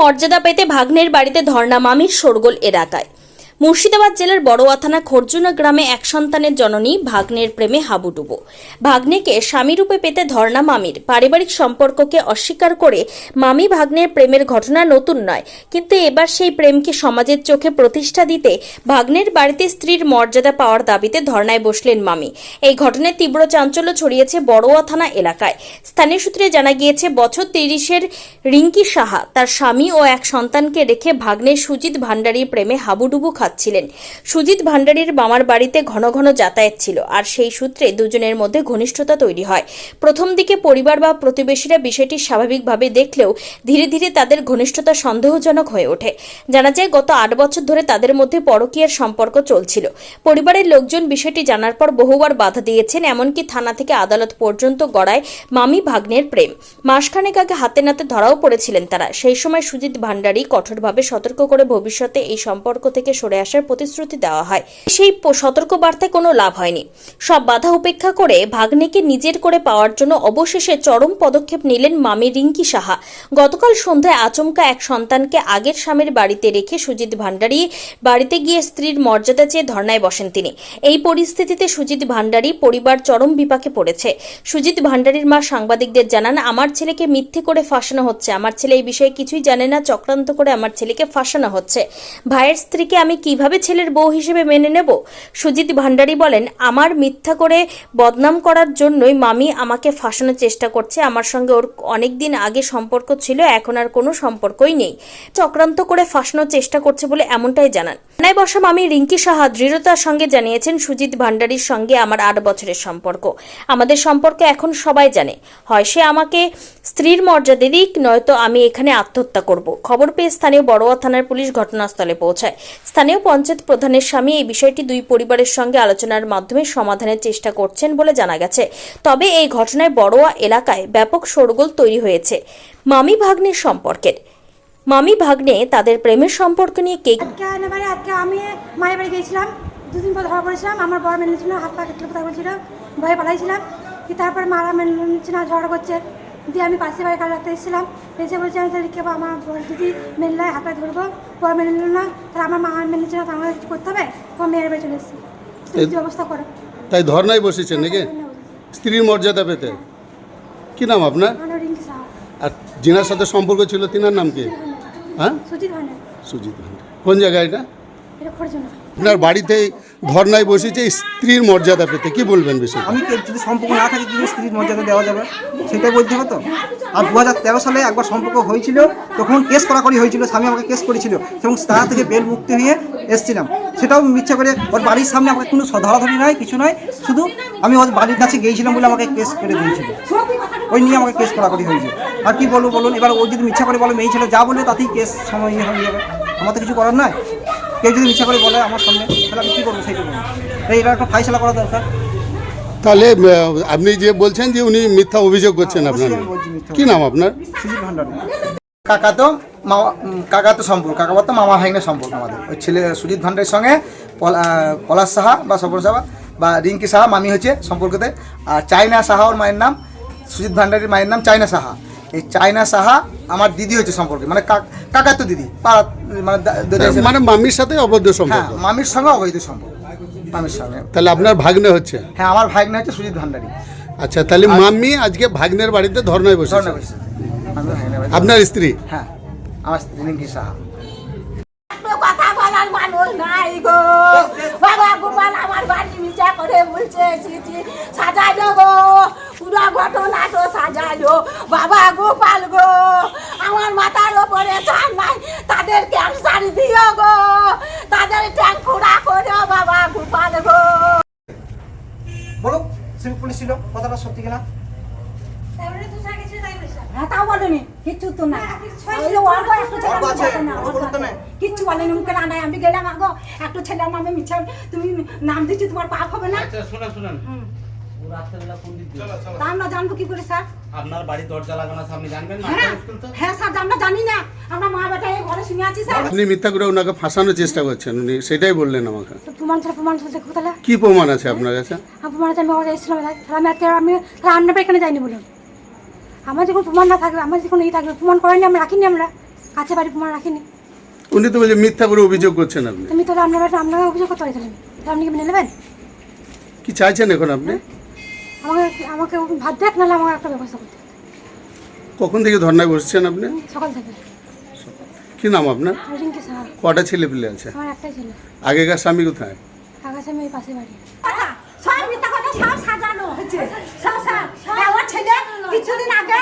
মর্যাদা পেতে ভাগ্নের বাড়িতে ধর্ণা মামির শোরগোল এলাকায়। মুর্শিদাবাদ জেলার বড়োয়া থানা খর্জুনা গ্রামে এক সন্তানের জননী ভাগ্নের প্রেমে হাবুডুবো। ভাগ্নেকে স্বামীরূপে পেতে ধর্ণা মামির পারিবারিক সম্পর্ককে অস্বীকার করে মামি ভাগ্নের প্রেমের ঘটনা নতুন নয়। কিন্তু এবার সেই প্রেমকে সমাজের চোখে প্রতিষ্ঠা দিতে ভাগ্নের বাড়িতে স্ত্রীর মর্যাদা পাওয়ার দাবিতে ধর্নায় বসলেন মামি। এই ঘটনায় তীব্র চাঞ্চল্য ছড়িয়েছে বড়োয়া থানা এলাকায়। স্থানীয় সূত্রে জানা গিয়েছে, বছর তিরিশের রিঙ্কি সাহা তার স্বামী ও এক সন্তানকে রেখে ভাগ্নের সুজিত ভান্ডারীর প্রেমে হাবুডুবু খাচ্ছিলেন সুজিত ভান্ডারীর মামার বাড়িতে ঘন ঘন যাতায়াত ছিল, আর সেই সূত্রে দুজনের মধ্যে ঘনিষ্ঠতা তৈরি হয়। প্রথম দিকে পরিবার বা প্রতিবেশীরা বিষয়টি স্বাভাবিকভাবে দেখলেও ধীরে ধীরে তাদের ঘনিষ্ঠতা সন্দেহজনক হয়ে ওঠে। জানা যায়, গত আট বছর ধরে তাদের মধ্যে পরকীয়ার সম্পর্ক চলছিল। পরিবারের লোকজন বিষয়টি জানার পর বহুবার বাধা দিয়েছেন, এমনকি থানা থেকে আদালত পর্যন্ত গড়ায় মামি ভাগ্নের প্রেম। মাসখানেক আগে হাতে নাতে ধরাও পড়েছিলেন তারা। সেই সময় সুজিত ভান্ডারী কঠোরভাবে সতর্ক করে ভবিষ্যতে এই সম্পর্ক থেকে সরে আসার প্রতিশ্রুতি দেওয়া হয়। সেই প- সতর্ক বার্তায় কোনো লাভ হয়নি। সব বাধা উপেক্ষা করে ভাগ্নেকে নিজের করে পাওয়ার জন্য অবশেষে চরম পদক্ষেপ নিলেন মামি রিঙ্কি সাহা। গতকাল সন্ধ্যায় আচমকা এক সন্তানকে আগের স্বামীর বাড়িতে রেখে সুজিত ভান্ডারী বাড়িতে গিয়ে স্ত্রীর মর্যাদা চেয়ে ধর্নায় বসেন তিনি। এই পরিস্থিতিতে সুজিত ভান্ডারী পরিবার চরম বিপাকে পড়েছে। সুজিত ভান্ডারীর মা সাংবাদিকদের জানান, আমার ছেলেকে মিথ্যে করে ফাঁসানো হচ্ছে। আমার ছেলে এই বিষয়ে কিছুই জানে না। চক্রান্ত করে আমার ছেলেকে ফাঁসানো হচ্ছে। ভাইয়ের স্ত্রীকে আমি কীভাবে ছেলের বউ হিসেবে মেনে নেব? সুজিত ভান্ডারী বলেন, আমার মিথ্যা করে বদনাম করার জন্যই মামি আমাকে ফাঁসানোর চেষ্টা করছে। আমার সঙ্গে ওর অনেক দিন আগে সম্পর্ক ছিল, এখন আর কোনো সম্পর্কই নেই। চক্রান্ত করে ফাঁসানোর চেষ্টা করছে বলে এমনটাই জানান। থানায় বসা মামি রিঙ্কি সাহা দৃঢ়তার সঙ্গে জানিয়েছেন, সুজিত ভান্ডারীর সঙ্গে আমার আট বছরের সম্পর্ক। আমাদের সম্পর্ক এখন সবাই জানে। হয় সে আমাকে স্ত্রীর মর্যাদা দিক, নয়তো আমি এখানে আত্মহত্যা করব। খবর পেয়ে স্থানীয় বড়োয়া থানার পুলিশ ঘটনাস্থলে পৌঁছায়। স্থানীয় পঞ্চায়েত প্রধানের স্বামী এই বিষয়টি দুই পরিবারের সঙ্গে আলোচনার মাধ্যমে সমাধানের চেষ্টা করছেন বলে জানা গেছে। তবে এই ঘটনায় বড়োয়া এলাকায় ব্যাপক শোরগোল তৈরি হয়েছে মামি ভাগ্নের সম্পর্কের। মামি ভাগ্নে তাদের প্রেমের সম্পর্ক নিয়ে কে আজকে আমি মায়ের বাড়ি গিয়েছিলাম, দুদিন পর ধরা আমার বড় মেনে হাত পা কেটে কথা বলছিল, ভয়ে পালাইছিলাম তারপর মারা মেনে ঝগড়া করছে। দিয়ে আমি পাশে বাড়ি কাল রাখতে এসেছিলাম। এসে বলছে আমি তাহলে কেবল আমার বড় দিদি মেনলে হাত ধরবো। বড় মেনে নিল না। তাহলে আমার মা মেনে নিচ্ছে না তো আমাকে কিছু করতে হবে? আমার মেয়ের বাড়ি চলে এসেছি। ব্যবস্থা করো। তাই ধর্নায় বসেছেন নাকি? স্ত্রীর মর্যাদা পেতে। কি নাম আপনার? আর যিনার সাথে সম্পর্ক ছিল তিনার নাম কি? হ্যাঁ? সুজিত ভান্ডার। সুজিত ভান্ডার। কোন জায়গায় এটা? এটা জন্য আপনার বাড়িতে ধর্নায় বসেছে স্ত্রীর মর্যাদা পেতে, কি বলবেন বিষয় আমি যদি সম্পর্ক না থাকে যদি স্ত্রীর মর্যাদা দেওয়া যাবে? সেটাই বলতে হবে তো। আর দু হাজার তেরো সালে একবার সম্পর্ক হয়েছিল, তখন কেস করাকরি হয়েছিল, স্বামী আমাকে কেস করেছিল, এবং তারা থেকে বেল মুক্তি হয়ে এসেছিলাম। সেটাও ইচ্ছা করে, ওর বাড়ির সামনে আমাকে কোনো ধরাধরি নয় কিছু নয় শুধু আমি ওর বাড়ির কাছে গিয়েছিলাম বলে আমাকে কেস করে দিয়েছিল। ওই নিয়ে আমাকে কেস করাকরি হয়েছে। আর কি বলব বলুন, এবার ও যদি মিথ্যা করে বলো মেয়ে ছিল যা বলবে, তাতেই কেস সময় ইয়ে হয়ে যাবে। আমার তো কিছু করার নয় কেউ যদি মিথ্যা করে বলে আমার সামনে তাহলে আমি কী করব সেইটা বলুন। তাই এটা একটা ফাইসলা করা দরকার। তাহলে আপনি যে বলছেন যে উনি মিথ্যা অভিযোগ করছেন আপনার বলছি মিথ্যা। কি নাম আপনার? সুজিত ভান্ডারী। কাকা তো মামা কাকা তো সম্পর্ক কাকা তো মামা ভাইনের সম্পর্ক আমাদের। ওই ছেলে সুজিত ভান্ডারের সঙ্গে পলা- পলাশ সাহা বা সফর সাহা বা রিঙ্কি সাহা মামি হচ্ছে সম্পর্কতে। আর চাইনা সাহা ওর মায়ের নাম সুজিত ভান্ডারের মায়ের নাম চাইনা সাহা। এই চাইনা সাহা আমার দিদি হচ্ছে সম্পর্কে মানে কাকা তো দিদি পাড়া মানে মানে মামির সাথে অবৈধ হ্যাঁ সম্পর্ক? মামির সঙ্গে অবৈধ সম্পর্ক মামির সঙ্গে। তাহলে আপনার ভাগ্নে হচ্ছে? হ্যাঁ আমার ভাগ্নে হচ্ছে সুজিত ভান্ডারী। আচ্ছা তাহলে মাম্মি আজকে ভাগ্নের বাড়িতে ধর্নায় বসে আপনার স্ত্রী? হ্যাঁ আমার স্ত্রী রিঙ্কি সাহা। কথা বলার মানুষ নাই গো। বাবা গোপাল আমার বাড়ি মিচা করে বলছে সিটি সাজাইলো গো পুরো ঘটনা সাজাইলো বাবা গোপাল গো। আমার মাথার ওপরে চান নাই তাদের ক্যান্সার দিও গো। তাদের ট্যাঙ্ক খোড়া করো বাবা গোপাল গো। বলো সিভিক পুলিশ ছিল কথাটা সত্যি কিনা? হ্যাঁ তাও বলেনি কিচ্ছু তো না। আছে। কিচ্ছু বলেনি মুখে না নাই আমি গেলাম আগো। একটু ছেলের নামে মিছা তুমি নাম দিচ্ছি তোমার পাপ হবে না? আচ্ছা শুনেন তা আমরা জানব কি করে স্যার? আপনার বাড়ির দরজা লাগানো আপনি জানবেন না? হ্যাঁ স্কুল তো? হ্যাঁ স্যার আমরা জানি না। আমরা মা বেটা এই ঘরে শুনে আছি স্যার। আপনি মিথ্যা করে ওনাকে ফাঁসানোর চেষ্টা করছেন উনি সেটাই বললেন আমাকে। প্রমাণ ছাড়া প্রমাণ ছাড়া দেখো তাহলে। কি প্রমাণ আছে আপনার কাছে? আর প্রমাণ আছে আমি ওখানে এসেছিলাম তাহলে আমি আজকে আমি তাহলে এখানে যাইনি বলুন। আমার যখন প্রমাণ না থাকবে আমার যখন এই থাকবে প্রমাণ করেনি আমরা রাখিনি আমরা। কাছে বাড়ি প্রমাণ রাখিনি। উনি তো বলছে মিথ্যা করে অভিযোগ করছেন আপনি। তাহলে আপনার অভিযোগ করতে পারি তাহলে তাহলে আপনি কি মেনে নেবেন? কি চাইছেন এখন আপনি? আমাকে ভাত দেখ নাহলে আমার একটা ব্যবস্থা করতে। কখন থেকে ধর্নায় বসছেন আপনি? সকাল থেকে। কি নাম আপনার? রিঙ্কি সাহা। কটা ছেলে পেলে আছে? আমার একটাই ছেলে। আগেকার স্বামী কোথায়? আগেকার স্বামী ওই পাশে বাড়ি। সব মিথ্যা কথা সব সাজানো হচ্ছে সব সব ছেলে কিছুদিন আগে